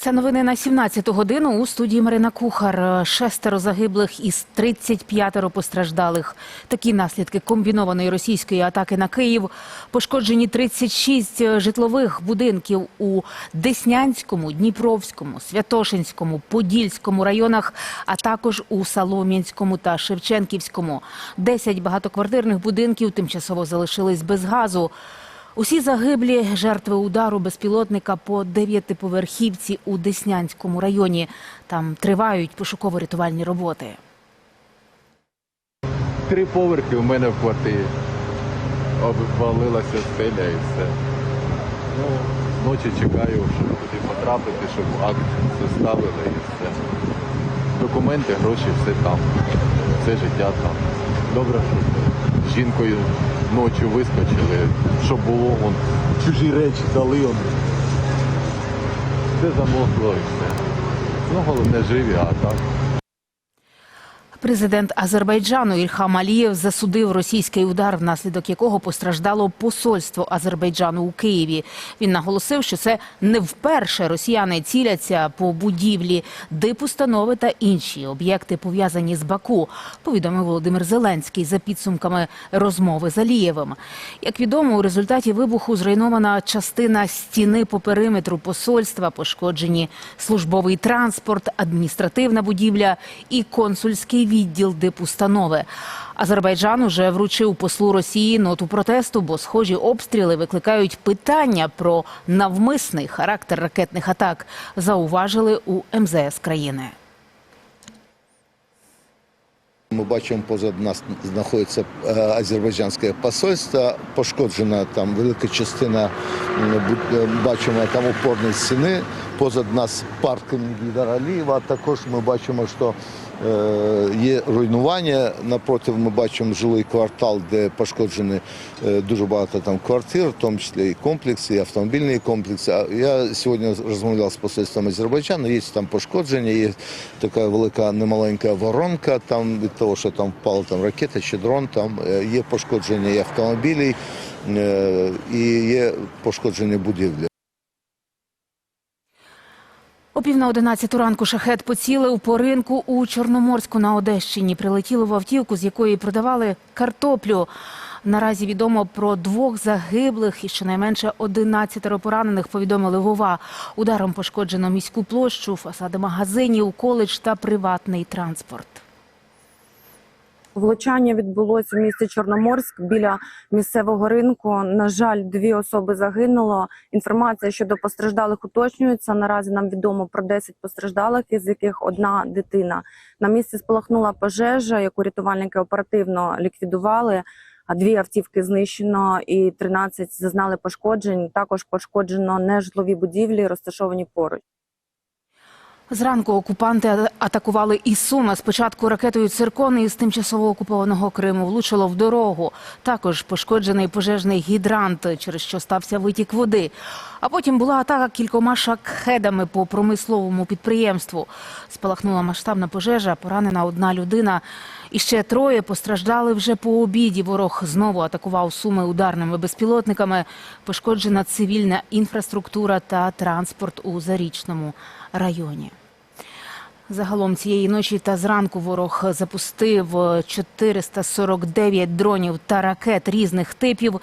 Це новини на 17 годину у студії Марина Кухар. Шестеро загиблих із 35 постраждалих. Такі наслідки комбінованої російської атаки на Київ. Пошкоджені 36 житлових будинків у Деснянському, Дніпровському, Святошинському, Подільському районах, а також у Солом'янському та Шевченківському. 10 багатоквартирних будинків тимчасово залишились без газу. Усі загиблі жертви удару безпілотника по дев'ятиповерхівці у Деснянському районі. Там тривають пошуково-рятувальні роботи. Три поверхи у мене в квартирі. Обвалилася стеля і все. Ну, ночі чекаю, щоб туди потрапити, щоб акт составили і все. Документи, гроші, все там. Все життя там. Добре, що з жінкою ночі вискочили, щоб було вон, чужі речі дали. Он. Все замокло і все. Ну, головне живі, а так. Президент Азербайджану Ільхам Алієв засудив російський удар, внаслідок якого постраждало посольство Азербайджану у Києві. Він наголосив, що це не вперше росіяни ціляться по будівлі, дипустанови та інші об'єкти пов'язані з Баку. Повідомив Володимир Зеленський за підсумками розмови з Алієвим. Як відомо, у результаті вибуху зруйнована частина стіни по периметру посольства, пошкоджені службовий транспорт, адміністративна будівля і консульський відділ дипустанови. Азербайджан уже вручив послу Росії ноту протесту, бо схожі обстріли викликають питання про навмисний характер ракетних атак. Зауважили у МЗС країни. Ми бачимо, позад нас знаходиться е, азербайджанське посольство. Пошкоджена там велика частина, е, бачимо там опорні стіни. Позад нас парк Гідара Алієва. Також ми бачимо, що е, є руйнування. Напротив, ми бачимо жилий квартал, де пошкоджені е, дуже багато там квартир, в тому числі і комплекси, і автомобільні комплекси. Я сьогодні розмовляв з посольством Азербайджану. Є там пошкодження, є така велика немаленька воронка там від того, що там впала там ракета чи дрон. Там е, є пошкодження і автомобілів, і є пошкоджені будівлі. О пів на одинадцяту ранку шахет поцілив по ринку у Чорноморську на Одещині. Прилетіло в автівку, з якої продавали картоплю. Наразі відомо про двох загиблих і щонайменше 11 поранених, повідомили Вова. Ударом пошкоджено міську площу, фасади магазинів, коледж та приватний транспорт. Влучання відбулося в місті Чорноморськ біля місцевого ринку. На жаль, дві особи загинуло. Інформація щодо постраждалих уточнюється. Наразі нам відомо про 10 постраждалих, із яких одна дитина. На місці спалахнула пожежа, яку рятувальники оперативно ліквідували. А дві автівки знищено і 13 зазнали пошкоджень. Також пошкоджено нежитлові будівлі, розташовані поруч. Зранку окупанти атакували і Суми. Спочатку ракетою «Циркон» із тимчасово окупованого Криму влучило в дорогу. Також пошкоджений пожежний гідрант, через що стався витік води. А потім була атака кількома шахедами по промисловому підприємству. Спалахнула масштабна пожежа, поранена одна людина. І ще троє постраждали вже по обіді. Ворог знову атакував Суми ударними безпілотниками. Пошкоджена цивільна інфраструктура та транспорт у Зарічному районі. Загалом цієї ночі та зранку ворог запустив 449 дронів та ракет різних типів.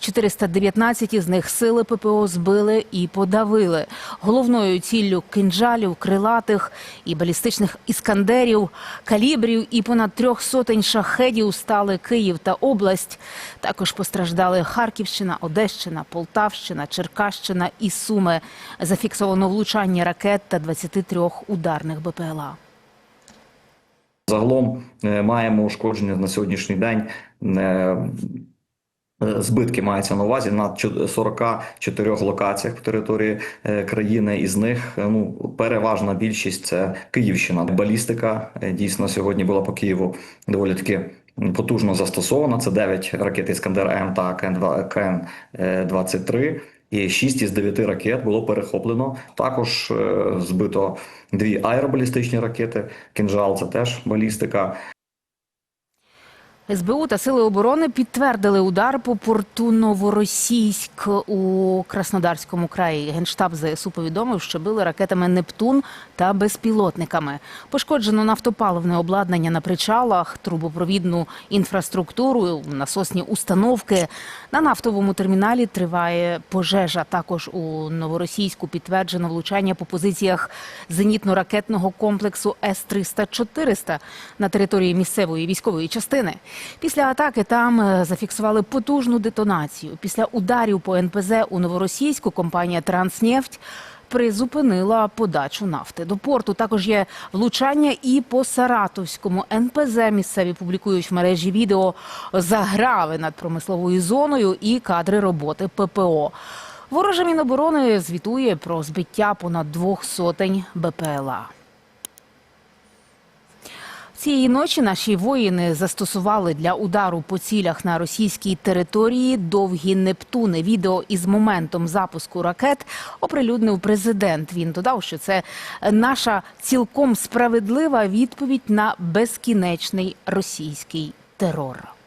419 із них сили ППО збили і подавили. Головною ціллю кинджалів, крилатих і балістичних іскандерів, калібрів і понад трьох сотень шахедів стали Київ та область. Також постраждали Харківщина, Одещина, Полтавщина, Черкащина і Суми. Зафіксовано влучання ракет та 23 ударних БПЛА. Загалом е, маємо ушкодження на сьогоднішній день. е, Збитки мається на увазі на чо- 44 локаціях по території е, країни. Із них ну переважна більшість це Київщина. Балістика дійсно сьогодні була по Києву доволі таки потужно застосована. Це 9 ракет Іскандер М та КН-2 КН-23. І 6 із 9 ракет було перехоплено. Також е, збито дві аеробалістичні ракети. Кінжал це теж балістика. СБУ та сили оборони підтвердили удар по порту Новоросійськ у Краснодарському краї. Генштаб ЗСУ повідомив, що били ракетами Нептун та безпілотниками. Пошкоджено нафтопаливне обладнання на причалах, трубопровідну інфраструктуру, насосні установки. На нафтовому терміналі триває пожежа. Також у Новоросійську підтверджено влучання по позиціях зенітно-ракетного комплексу С-300-400 на території місцевої військової частини. Після атаки там е, зафіксували потужну детонацію. Після ударів по НПЗ у Новоросійську компанія Транснефть призупинила подачу нафти. До порту також є влучання і по Саратовському НПЗ. Місцеві публікують в мережі відео заграви над промисловою зоною і кадри роботи ППО. Ворожа Міноборони звітує про збиття понад двох сотень БПЛА. Цієї ночі наші воїни застосували для удару по цілях на російській території довгі Нептуни. Відео із моментом запуску ракет оприлюднив президент. Він додав, що це наша цілком справедлива відповідь на безкінечний російський терор.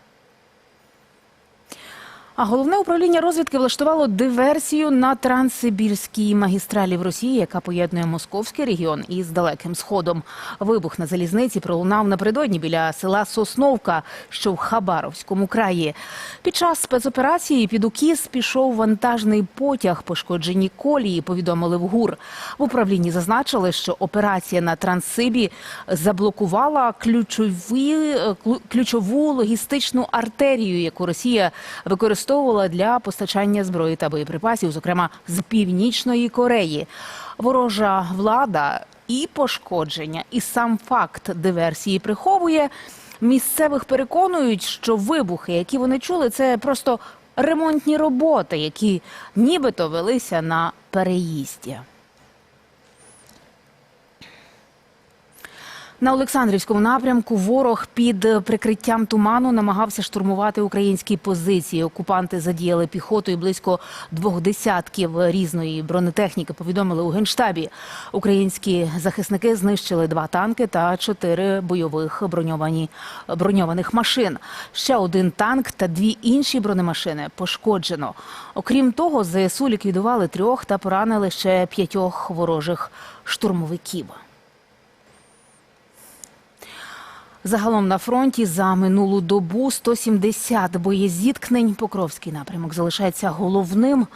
А головне управління розвідки влаштувало диверсію на транссибірській магістралі в Росії, яка поєднує московський регіон із далеким сходом. Вибух на залізниці пролунав напередодні біля села Сосновка, що в Хабаровському краї. Під час спецоперації під укіс пішов вантажний потяг, пошкоджені колії. Повідомили в ГУР. В управлінні зазначили, що операція на Транссибі заблокувала ключові е, ключову логістичну артерію, яку Росія використовувала для постачання зброї та боєприпасів, зокрема з північної Кореї. Ворожа влада і пошкодження, і сам факт диверсії приховує. Місцевих переконують, що вибухи, які вони чули, це просто ремонтні роботи, які нібито велися на переїзді. На Олександрівському напрямку ворог під прикриттям туману намагався штурмувати українські позиції. Окупанти задіяли піхоту і близько двох десятків різної бронетехніки. Повідомили у генштабі. Українські захисники знищили два танки та чотири бойових броньовані броньованих машин. Ще один танк та дві інші бронемашини пошкоджено. Окрім того, ЗСУ ліквідували трьох та поранили ще п'ятьох ворожих штурмовиків. Загалом на фронті за минулу добу 170 боєзіткнень. Покровський напрямок залишається головним.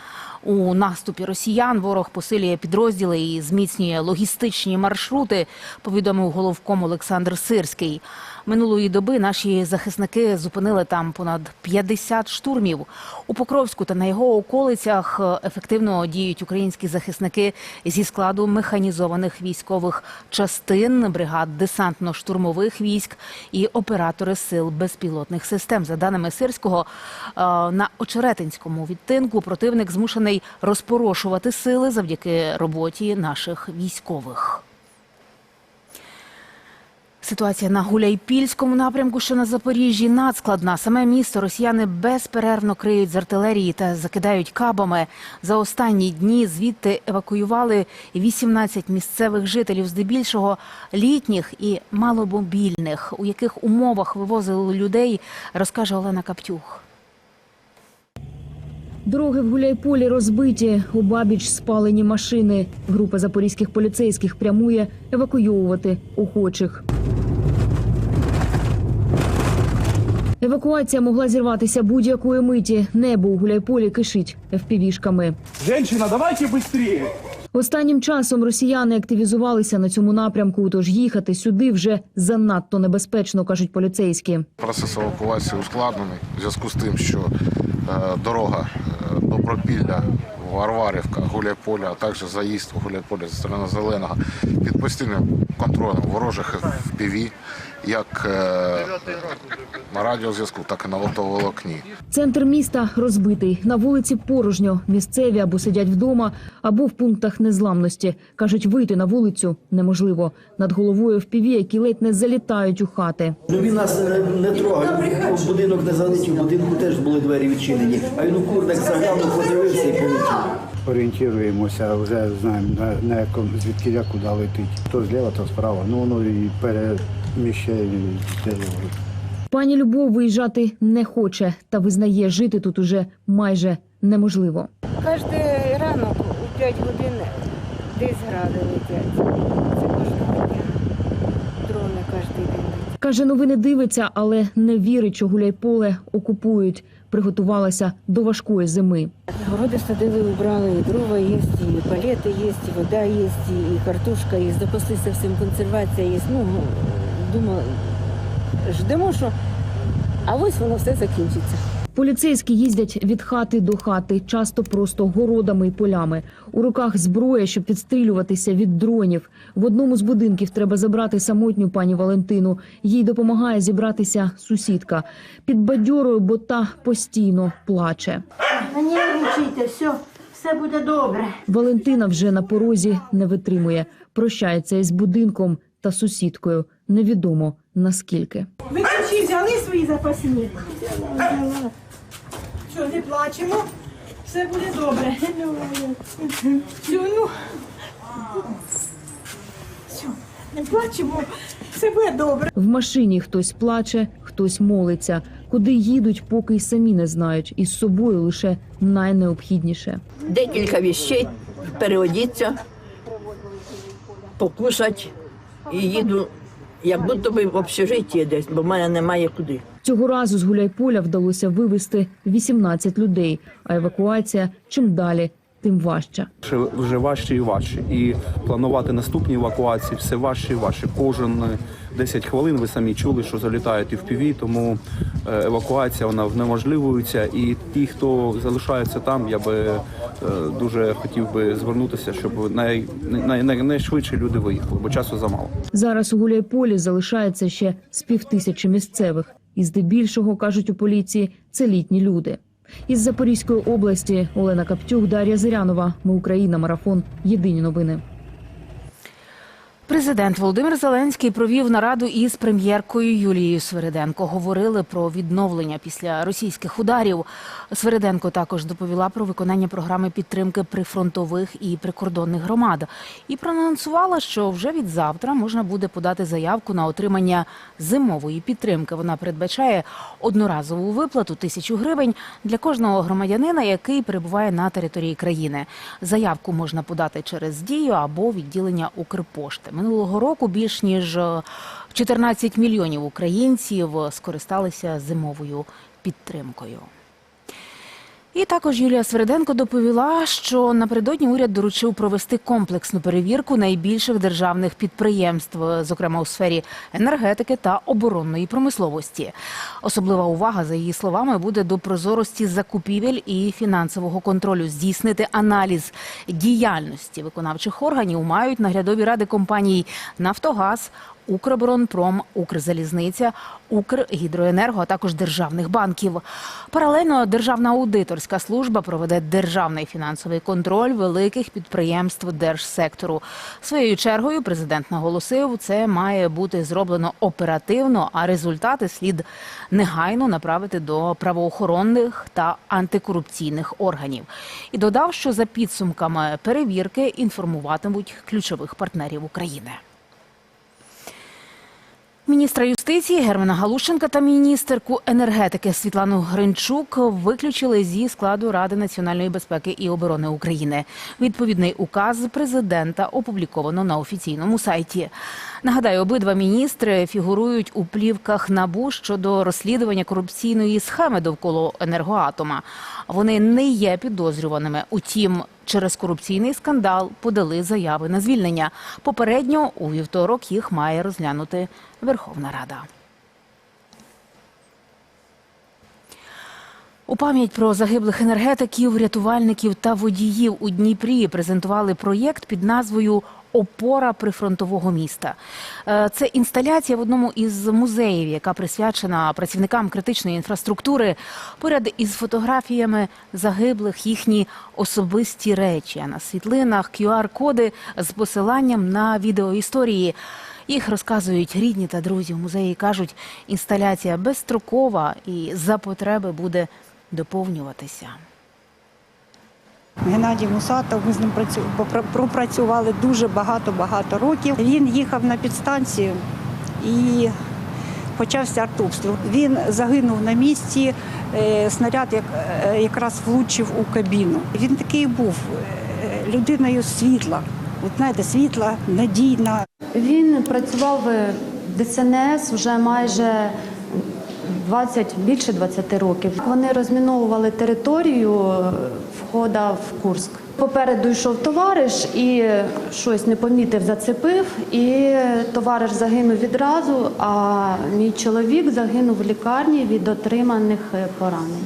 У наступі росіян ворог посилює підрозділи і зміцнює логістичні маршрути, повідомив головком Олександр Сирський. Минулої доби наші захисники зупинили там понад 50 штурмів. У Покровську та на його околицях ефективно діють українські захисники зі складу механізованих військових частин, бригад десантно-штурмових військ і оператори сил безпілотних систем. За даними Сирського, е, на Очеретинському відтинку противник змушений розпорошувати сили завдяки роботі наших військових. Ситуація на Гуляйпільському напрямку, що на Запоріжжі, надскладна. Саме місто росіяни безперервно криють з артилерії та закидають кабами. За останні дні звідти евакуювали 18 місцевих жителів, здебільшого літніх і маломобільних. У яких умовах вивозили людей, розкаже Олена Каптюх. Дороги в Гуляйполі розбиті, у бабіч спалені машини. Група запорізьких поліцейських прямує евакуйовувати охочих. Евакуація могла зірватися будь-якої миті. Небо у Гуляйполі кишить FPV-шками. Женщина, давайте быстрее! Останнім часом росіяни активізувалися на цьому напрямку, тож їхати сюди вже занадто небезпечно, кажуть поліцейські. Процес евакуації ускладнений в зв'язку з тим, що е, дорога е, Добропілля, Варварівка, Гуляйполя, а також заїзд у Гуляйполя зі сторони Зеленого під постійним контролем ворожих FPV, як е, на радіозв'язку, так і на оптоволокні. Центр міста розбитий. На вулиці порожньо. Місцеві або сидять вдома, або в пунктах незламності. Кажуть, вийти на вулицю неможливо. Над головою впіві, які ледь не залітають у хати. Ну він нас не трогав, в будинок не залетів, в будинку теж були двері відчинені. А він у курник заглянув, подивився і полетів. орієнтуємося, вже знаємо на, на якому звідки куди летить. То зліва, то справа. Ну воно і переміщає. Пані Любов виїжджати не хоче та визнає, жити тут уже майже неможливо. Кожен ранок у 5 годин десь гради летять. Це кожного дня. Дрони кожен день. Каже, новини дивиться, але не вірить, що гуляйполе окупують. Приготувалася до важкої зими. Городи садили, убрали, і дрова є, і палети є, і вода є, і картошка є, запаслися всім, консервація є. Ну, думали, ждемо, що а ось воно все закінчиться. Поліцейські їздять від хати до хати, часто просто городами і полями. У руках зброя, щоб підстрілюватися від дронів. В одному з будинків треба забрати самотню пані Валентину. Їй допомагає зібратися сусідка. Під бадьорою, бо та постійно плаче. Не нервничайте, все, все буде добре. Валентина вже на порозі не витримує. Прощається із будинком та сусідкою. Невідомо наскільки. Ви ключі взяли свої запасні? Що, не плачемо? Все буде добре. Все, ну. Все, не плачемо, все буде добре. В машині хтось плаче, хтось молиться. Куди їдуть, поки й самі не знають. Із собою лише найнеобхідніше. декілька вещей, переодіться, покушать і їду, як будто би в общежитті десь, бо в мене немає куди. Цього разу з Гуляйполя вдалося вивезти 18 людей, а евакуація чим далі, тим важча. Ще Вже важче і важче. І планувати наступні евакуації все важче і важче. Кожен е, 10 хвилин ви самі чули, що залітають і в піві, тому е, евакуація вона внеможливується. І ті, хто залишаються там, я би е, дуже хотів би звернутися, щоб най, най, най, найшвидше люди виїхали, бо часу замало. Зараз у Гуляйполі залишається ще з півтисячі місцевих. І здебільшого, кажуть у поліції, це літні люди. Із Запорізької області Олена Каптюк, Дар'я Зирянова. Ми Україна. Марафон. Єдині новини. Президент Володимир Зеленський провів нараду із прем'єркою Юлією Свириденко. Говорили про відновлення після російських ударів. Свириденко також доповіла про виконання програми підтримки прифронтових і прикордонних громад і проанонсувала, що вже від завтра можна буде подати заявку на отримання зимової підтримки. Вона передбачає одноразову виплату тисячу гривень для кожного громадянина, який перебуває на території країни. Заявку можна подати через дію або відділення Укрпошти. Минулого року більш ніж е, 14 мільйонів українців скористалися зимовою підтримкою. І також Юлія Свериденко доповіла, що напередодні уряд доручив провести комплексну перевірку найбільших державних підприємств, зокрема у сфері енергетики та оборонної промисловості. Особлива увага, за її словами, буде до прозорості закупівель і фінансового контролю. Здійснити аналіз діяльності виконавчих органів мають наглядові ради компаній Нафтогаз. Укроборонпром, Укрзалізниця, Укргідроенерго, а також державних банків. Паралельно Державна аудиторська служба проведе державний фінансовий контроль великих підприємств держсектору. Своєю чергою президент наголосив, це має бути зроблено оперативно, а результати слід негайно направити до правоохоронних та антикорупційних органів. І додав, що за підсумками перевірки інформуватимуть ключових партнерів України. Міністра юстиції Германа Галущенка та міністерку енергетики Світлану Гринчук виключили зі складу Ради національної безпеки і оборони України. Відповідний указ президента опубліковано на офіційному сайті. Нагадаю, обидва міністри фігурують у плівках набу щодо розслідування корупційної схеми довкола енергоатома. Вони не є підозрюваними. Утім, через корупційний скандал подали заяви на звільнення. Попередньо у вівторок їх має розглянути Верховна Рада. У пам'ять про загиблих енергетиків, рятувальників та водіїв у Дніпрі презентували проєкт під назвою Опора прифронтового міста. Е, Це інсталяція в одному із музеїв, яка присвячена працівникам критичної інфраструктури. Поряд із фотографіями загиблих їхні особисті речі. На світлинах QR-коди з посиланням на відеоісторії. Їх розказують рідні та друзі в музеї. кажуть, інсталяція безстрокова і за потреби буде доповнюватися. Геннадій Мусатов, ми з ним працю- пропрацювали дуже багато-багато років. Він їхав на підстанцію і почався артобстріл. Він загинув на місці. е, Снаряд як, е, якраз влучив у кабіну. Він такий був е, людиною світла. От знаєте, світла, надійна. Він працював в ДСНС вже майже 20, більше 20 років. Вони розміновували територію е, входа в Курск. Попереду йшов товариш і щось не помітив, зацепив, і товариш загинув відразу, а мій чоловік загинув в лікарні від отриманих е, поранень.